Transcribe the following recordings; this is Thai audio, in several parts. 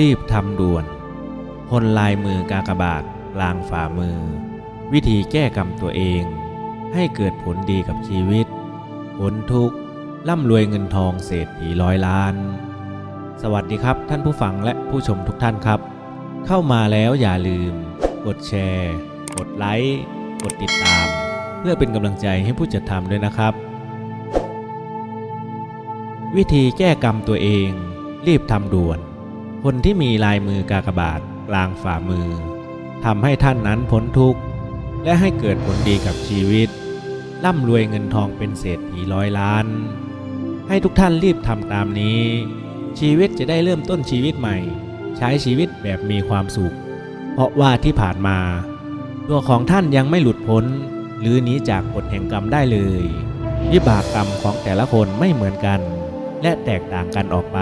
รีบทำด่วนคนลายมือกากบาทลางฝ่ามือ วิธีแก้กรรมตัวเอง ให้เกิดผลดีกับชีวิตพ้นทุกข์ร่ำรวยเงินทองเศรษฐีร้อยล้าน สวัสดีครับท่านผู้ฟังและผู้ชมทุกท่านครับ เข้ามาแล้วอย่าลืม กดแชร์ กดไลค์ กดติดตาม เพื่อเป็นกำลังใจให้ผู้จัดทำด้วยนะครับ วิธีแก้กรรมตัวเอง รีบทำด่วน คนที่มีลายมือกากบาทกลางฝ่ามือทำให้ท่านนั้นพ้นทุกข์ และให้เกิดผลดีกับชีวิตร่ำรวยเงินทองเป็นเศรษฐีร้อยล้าน ให้ทุกท่านรีบทำตามนี้ ชีวิตจะได้เริ่มต้นชีวิตใหม่ ใช้ชีวิตแบบมีความสุข เพราะว่าที่ผ่านมา ตัวของท่านยังไม่หลุดพ้น หรือหนีจากกฎแห่งกรรมได้เลยวิบากกรรมของแต่ละคนไม่เหมือนกัน และแตกต่างกันออกไป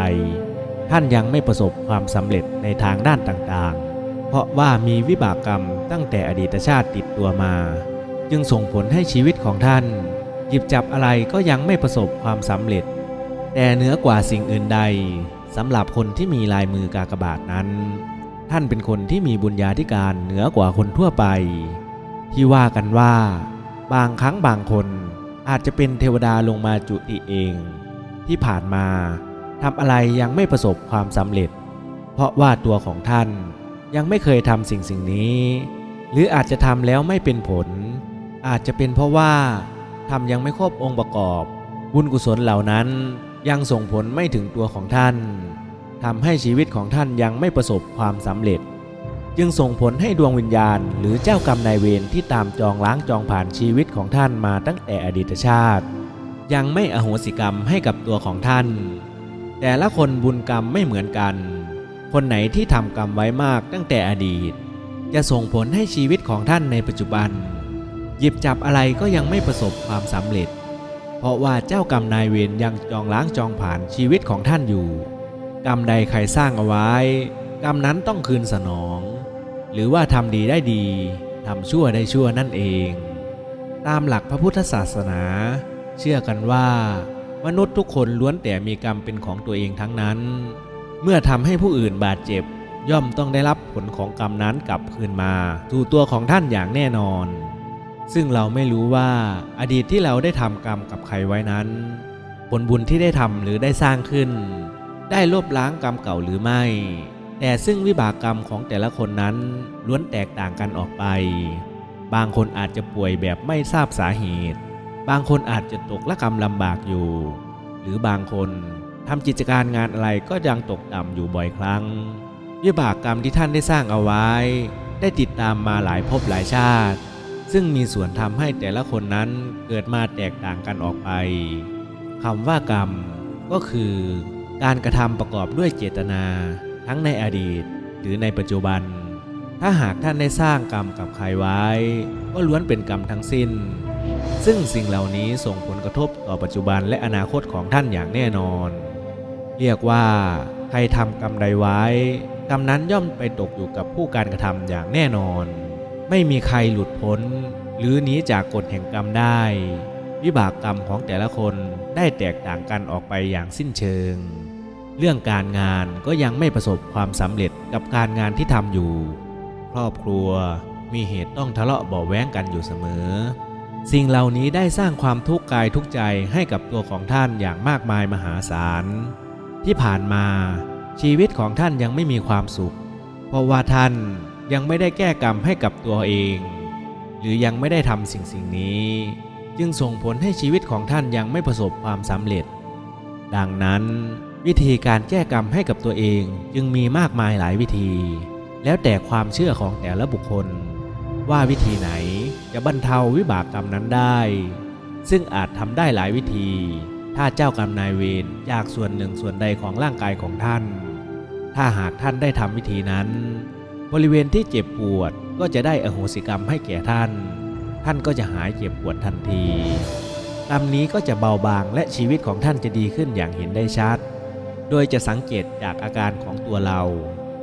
ท่านยังไม่ประสบความสำเร็จในทางด้านต่างๆ เพราะว่ามีวิบากกรรมตั้งแต่อดีตชาติติดตัวมา จึงส่งผลให้ชีวิตของท่าน หยิบจับอะไรก็ยังไม่ประสบความสำเร็จ แต่เหนือกว่าสิ่งอื่นใดสำหรับคนที่มีลายมือกากบาทนั้น ท่านเป็นคนที่มีบุญญาธิการเหนือกว่าคนทั่วไป ที่ว่ากันว่า บางครั้งบางคนอาจจะเป็นเทวดาลงมาจุติเอง ที่ผ่านมา ทำอะไรยังไม่ประสบความสำเร็จ เพราะว่าตัวของท่านยังไม่เคยทำสิ่งสิ่งนี้ หรืออาจจะทำแล้วไม่เป็นผล อาจจะเป็นเพราะว่าทำยังไม่ครบองค์ประกอบ บุญกุศลเหล่านั้นยังส่งผลไม่ถึงตัวของท่านทำให้ชีวิตของท่านยังไม่ประสบความสำเร็จ จึงส่งผลให้ดวงวิญญาณ หรือเจ้ากรรมนายเวรที่ตามจองล้างจองผ่านชีวิตของท่านมาตั้งแต่อดีตชาติ ยังไม่อโหสิกรรมให้กับตัวของท่าน แต่ละคนบุญกรรมไม่เหมือนกัน คนไหนที่ทำกรรมไว้มากตั้งแต่อดีต จะส่งผลให้ชีวิตของท่านในปัจจุบัน หยิบจับอะไรก็ยังไม่ประสบความสำเร็จ เพราะว่าเจ้ากรรมนายเวรยังจองล้างจองผ่านชีวิตของท่านอยู่ กรรมใดใครสร้างเอาไว้ กรรมนั้นต้องคืนสนอง หรือว่าทำดีได้ดีทำชั่วได้ชั่วนั่นเอง ตามหลักพระพุทธศาสนา เชื่อกันว่า มนุษย์ทุกคนล้วนแต่มีกรรมเป็นของตัวเองทั้งนั้น เมื่อทำให้ผู้อื่นบาดเจ็บ ย่อมต้องได้รับผลของกรรมนั้นกลับคืนมาสู่ตัวของท่านอย่างแน่นอน ซึ่งเราไม่รู้ว่าอดีตที่เราได้ทำกรรมกับใครไว้นั้น ผลบุญที่ได้ทำหรือได้สร้างขึ้น ได้ลบล้างกรรมเก่าหรือไม่ แต่ซึ่งวิบากกรรมของแต่ละคนนั้นล้วนแตกต่างกันออกไป บางคนอาจจะป่วยแบบไม่ทราบสาเหตุ บางคนอาจจะตกละกรรมลำบากอยู่ หรือบางคนทำกิจการงานอะไรก็ยังตกต่ำอยู่บ่อยครั้ง วิบากกรรมที่ท่านได้สร้างเอาไว้ ได้ติดตามมาหลายภพหลายชาติ ซึ่งมีส่วนทำให้แต่ละคนนั้นเกิดมาแตกต่างกันออกไปคำว่ากรรมก็คือ การกระทำประกอบด้วยเจตนา ทั้งในอดีต หรือในปัจจุบัน ถ้าหากท่านได้สร้างกรรมกับใครไว้ ก็ล้วนเป็นกรรมทั้งสิ้น ซึ่งสิ่งเหล่านี้ส่งผลกระทบต่อปัจจุบันและอนาคตของท่านอย่างแน่นอน เรียกว่า ใครทำกรรมใดไว้ กรรมนั้นย่อมไปตกอยู่กับผู้การกระทำอย่างแน่นอน ไม่มีใครหลุดพ้น หรือหนีจากกฎแห่งกรรมได้ วิบากกรรมของแต่ละคนได้แตกต่างกันออกไปอย่างสิ้นเชิง เรื่องการงานก็ยังไม่ประสบความสำเร็จกับการงานที่ทำอยู่ ครอบครัวมีเหตุต้องทะเลาะเบาแว้งกันอยู่เสมอ สิ่งเหล่านี้ได้สร้างความทุกข์กายทุกใจให้กับตัวของท่านอย่างมากมายมหาศาล ที่ผ่านมาชีวิตของท่านยังไม่มีความสุข เพราะว่าท่านยังไม่ได้แก้กรรมให้กับตัวเอง หรือยังไม่ได้ทำสิ่งสิ่งนี้ จึงส่งผลให้ชีวิตของท่านยังไม่ประสบความสำเร็จ ดังนั้น วิธีการแก้กรรมให้กับตัวเองจึงมีมากมายหลายวิธี แล้วแต่ความเชื่อของแต่ละบุคคล ว่าวิธีไหน จะบรรเทาวิบากกรรมนั้นได้ ซึ่งอาจทำได้หลายวิธี ถ้าเจ้ากรรมนายเวรจากส่วนหนึ่งส่วนใดของร่างกายของท่าน ถ้าหากท่านได้ทำวิธีนั้น บริเวณที่เจ็บปวดก็จะได้อโหสิกรรมให้แก่ท่าน ท่านก็จะหายเจ็บปวดทันทีกรรมนี้ก็จะเบาบางและชีวิตของท่านจะดีขึ้นอย่างเห็นได้ชัด โดยจะสังเกตจากอาการของตัวเรา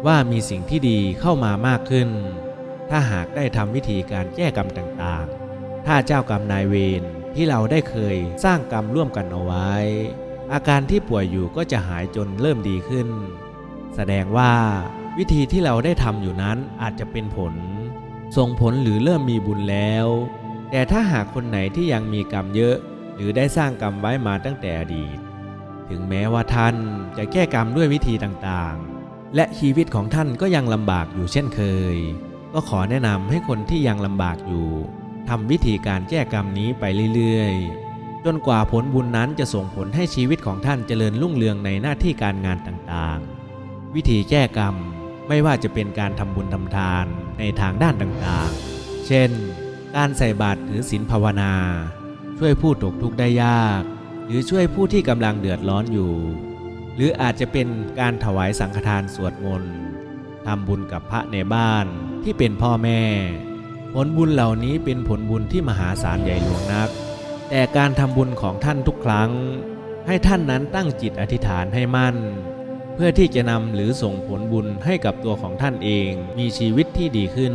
ว่ามีสิ่งที่ดีเข้ามามากขึ้น ถ้าหากได้ทำวิธีการแก้กรรมต่างๆ ถ้าเจ้ากรรมนายเวรที่เราได้เคยสร้างกรรมร่วมกันเอาไว้ อาการที่ป่วยอยู่ก็จะหายจนเริ่มดีขึ้น แสดงว่าวิธีที่เราได้ทำอยู่นั้นอาจจะเป็นผล ส่งผลหรือเริ่มมีบุญแล้ว แต่ถ้าหากคนไหนที่ยังมีกรรมเยอะ หรือได้สร้างกรรมไว้มาตั้งแต่อดีต ถึงแม้ว่าท่านจะแก้กรรมด้วยวิธีต่างๆ และชีวิตของท่านก็ยังลำบากอยู่เช่นเคย ก็ขอแนะนำให้คนที่ยังลำบากอยู่ทำวิธีการแก้กรรมนี้ไปเรื่อยๆ จนกว่าผลบุญนั้นจะส่งผลให้ชีวิตของท่านเจริญรุ่งเรืองในหน้าที่การงานต่างๆ วิธีแก้กรรมไม่ว่าจะเป็นการทำบุญทำทานในทางด้านต่างๆ เช่น การใส่บาตรถือศีลภาวนา ช่วยผู้ตกทุกข์ได้ยาก หรือช่วยผู้ที่กำลังเดือดร้อนอยู่ หรืออาจจะเป็นการถวายสังฆทานสวดมนต์ ทำบุญกับพระในบ้านที่เป็นพ่อแม่ ผลบุญเหล่านี้เป็นผลบุญที่มหาศาลใหญ่หลวงนัก แต่การทำบุญของท่านทุกครั้ง ให้ท่านนั้นตั้งจิตอธิษฐานให้มั่น เพื่อที่จะนำหรือส่งผลบุญให้กับตัวของท่านเองมีชีวิตที่ดีขึ้น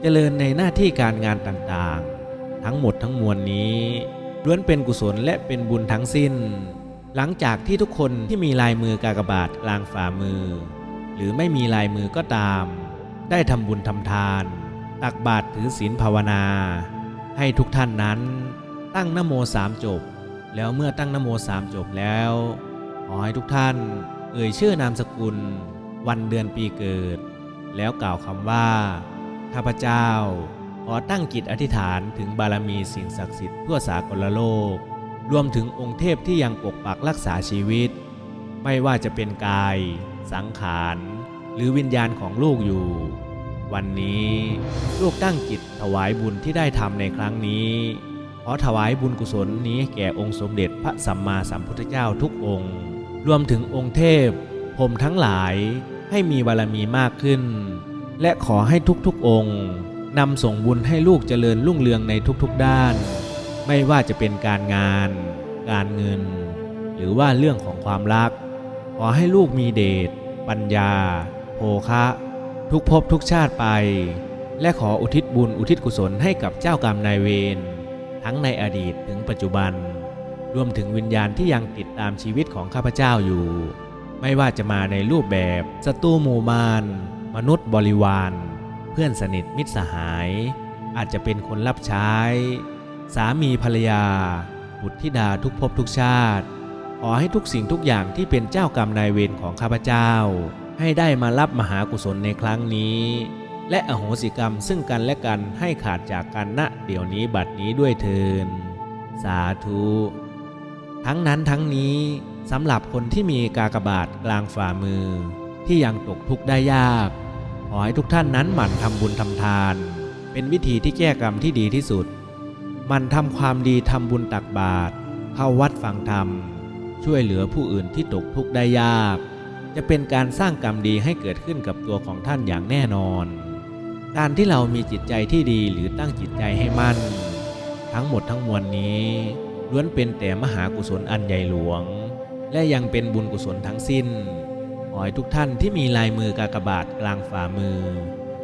เจริญในหน้าที่การงานต่างๆ ทั้งหมดทั้งมวลนี้ล้วนเป็นกุศลและเป็นบุญทั้งสิ้น หลังจากที่ทุกคนที่มีลายมือกากบาทกลางฝ่ามือ หรือไม่มีลายมือก็ตาม ได้ทำบุญทำทาน ตักบาตรถือศีลภาวนา ให้ทุกท่านนั้น ตั้งนโมสามจบ แล้วเมื่อตั้งนโมสามจบแล้ว ขอให้ทุกท่าน เอ่ยชื่อนามสกุล วันเดือนปีเกิด แล้วกล่าวคำว่า ข้าพเจ้า ขอตั้งจิตอธิษฐานถึงบารมีสิ่งศักดิ์สิทธิ์ทั่วสากลโลก รวมถึงองค์เทพที่ยังปกปักรักษาชีวิต ไม่ว่าจะเป็นกาย สังขาร หรือวิญญาณของลูกอยู่ วันนี้ลูกตั้งจิตถวายบุญที่ได้ทำในครั้งนี้ ขอถวายบุญกุศลนี้แก่องค์สมเด็จพระสัมมาสัมพุทธเจ้าทุกองค์ รวมถึงองค์เทพพรมทั้งหลายให้มีบารมีมากขึ้น และขอให้ทุกๆองค์นำส่งบุญให้ลูกเจริญรุ่งเรืองในทุกๆด้าน ไม่ว่าจะเป็นการงาน การเงิน หรือว่าเรื่องของความรัก ขอให้ลูกมีเดช ปัญญาโภคะ ทุกภพทุกชาติไป และขออุทิศบุญอุทิศกุศลให้กับเจ้ากรรมนายเวร ทั้งในอดีตถึงปัจจุบัน รวมถึงวิญญาณที่ยังติดตามชีวิตของข้าพเจ้าอยู่ ไม่ว่าจะมาในรูปแบบศัตรูหมู่มารมนุษย์บริวาร เพื่อนสนิทมิตรสหาย อาจจะเป็นคนรับใช้ สามีภรรยา บุตรธิดาทุกภพทุกชาติ ขอให้ทุกสิ่งทุกอย่างที่เป็นเจ้ากรรมนายเวรของข้าพเจ้า ให้ได้มารับมหากุศลในครั้งนี้ และอโหสิกรรมซึ่งกันและกันให้ขาดจากกันณเดี๋ยวนี้บัดนี้ด้วยเทินสาธุ ทั้งนั้นทั้งนี้สำหรับคนที่มีกากบาทกลางฝ่ามือ ที่ยังตกทุกข์ได้ยาก ขอให้ทุกท่านนั้นหมั่นทำบุญทำทาน เป็นวิธีที่แก้กรรมที่ดีที่สุด มันทำความดีทำบุญตักบาตรเข้าวัดฟังธรรม ช่วยเหลือผู้อื่นที่ตกทุกข์ได้ยาก จะเป็นการสร้างกรรมดีให้เกิดขึ้นกับตัวของท่านอย่างแน่นอน การที่เรามีจิตใจที่ดีหรือตั้งจิตใจให้มั่น ทั้งหมดทั้งมวลนี้ ล้วนเป็นแต่มหากุศลอันใหญ่หลวง และยังเป็นบุญกุศลทั้งสิ้นขอให้ทุกท่านที่มีลายมือกากบาทกลางฝ่ามือ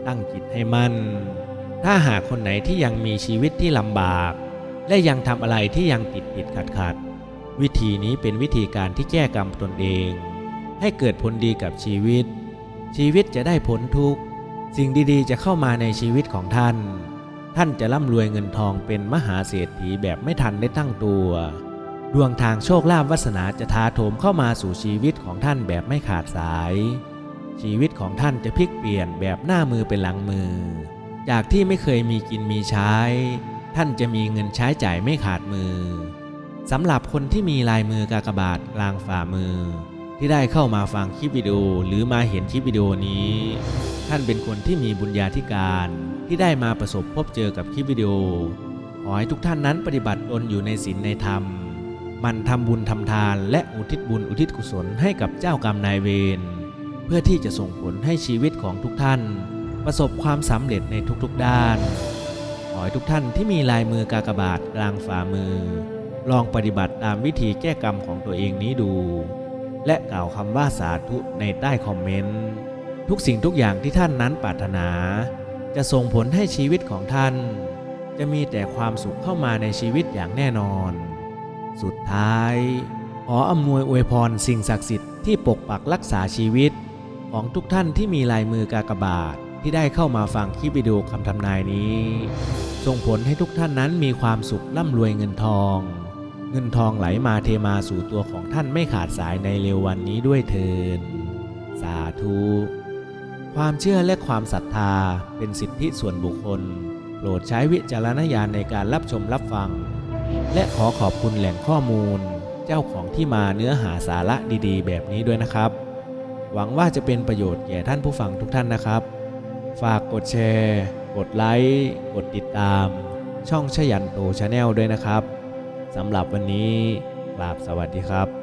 ตั้งจิตให้มั่น ถ้าหากคนไหนที่ยังมีชีวิตที่ลำบาก และยังทำอะไรที่ยังติดติดขัดขัด วิธีนี้เป็นวิธีการที่แก้กรรมตนเอง ให้เกิดผลดีกับชีวิต ชีวิตจะได้พ้นทุกสิ่งดีๆ จะเข้ามาในชีวิตของท่าน ท่านจะร่ำรวยเงินทองเป็นมหาเศรษฐีแบบไม่ทันได้ตั้งตัว ดวงทางโชคลาภวาสนาจะทาโถมเข้ามาสู่ชีวิตของท่านแบบไม่ขาดสาย ชีวิตของท่านจะพลิกเปลี่ยนแบบหน้ามือเป็นหลังมือ จากที่ไม่เคยมีกินมีใช้ ท่านจะมีเงินใช้จ่ายไม่ขาดมือ สำหรับคนที่มีลายมือกากบาทกลางฝ่ามือ ที่ได้เข้ามาฟังคลิปวิดีโอหรือมาเห็นคลิปวิดีโอนี้ ท่านเป็นคนที่มีบุญญาธิการที่ได้มาประสบพบเจอกับคลิปวิดีโอขอให้ทุกท่านนั้นปฏิบัติตนอยู่ในศีลในธรรม มันทำบุญทำทานและอุทิศบุญอุทิศกุศลให้กับเจ้ากรรมนายเวรเพื่อที่จะส่งผลให้ชีวิตของทุกท่าน ประสบความสำเร็จในทุกๆด้าน ขอให้ทุกท่านที่มีลายมือกากบาทกลางฝ่ามือ ลองปฏิบัติตามวิธีแก้กรรมของตัวเองนี้ดู และกล่าวคำว่าสาธุในใต้คอมเมนต์ ทุกสิ่งทุกอย่างที่ท่านนั้นปรารถนา จะส่งผลให้ชีวิตของท่าน จะมีแต่ความสุขเข้ามาในชีวิตอย่างแน่นอน สุดท้าย ขออำนวยอวยพรสิ่งศักดิ์สิทธิ์ที่ปกปักรักษาชีวิต ของทุกท่านที่มีลายมือกากบาทที่ได้เข้ามาฟังคลิปวิดีโอคำทำนายนี้ส่งผลให้ทุกท่านนั้นมีความสุขร่ำรวยเงินทอง เงินทองไหลมาเทมาสู่ตัวของท่านไม่ขาดสายในเร็ววันนี้ด้วยเถิดสาธุ ความเชื่อและความศรัทธาเป็นสิทธิส่วนบุคคล โปรดใช้วิจารณญาณในการรับชมรับฟัง และขอขอบคุณแหล่งข้อมูล เจ้าของที่มาเนื้อหาสาระดีๆ แบบนี้ด้วยนะครับ หวังว่าจะเป็นประโยชน์แก่ท่านผู้ฟังทุกท่านนะครับ ฝากกดแชร์ กดไลค์ กดติดตาม ช่องชยันโตชาแนลด้วยนะครับ สำหรับวันนี้ลาบสวัสดีครับ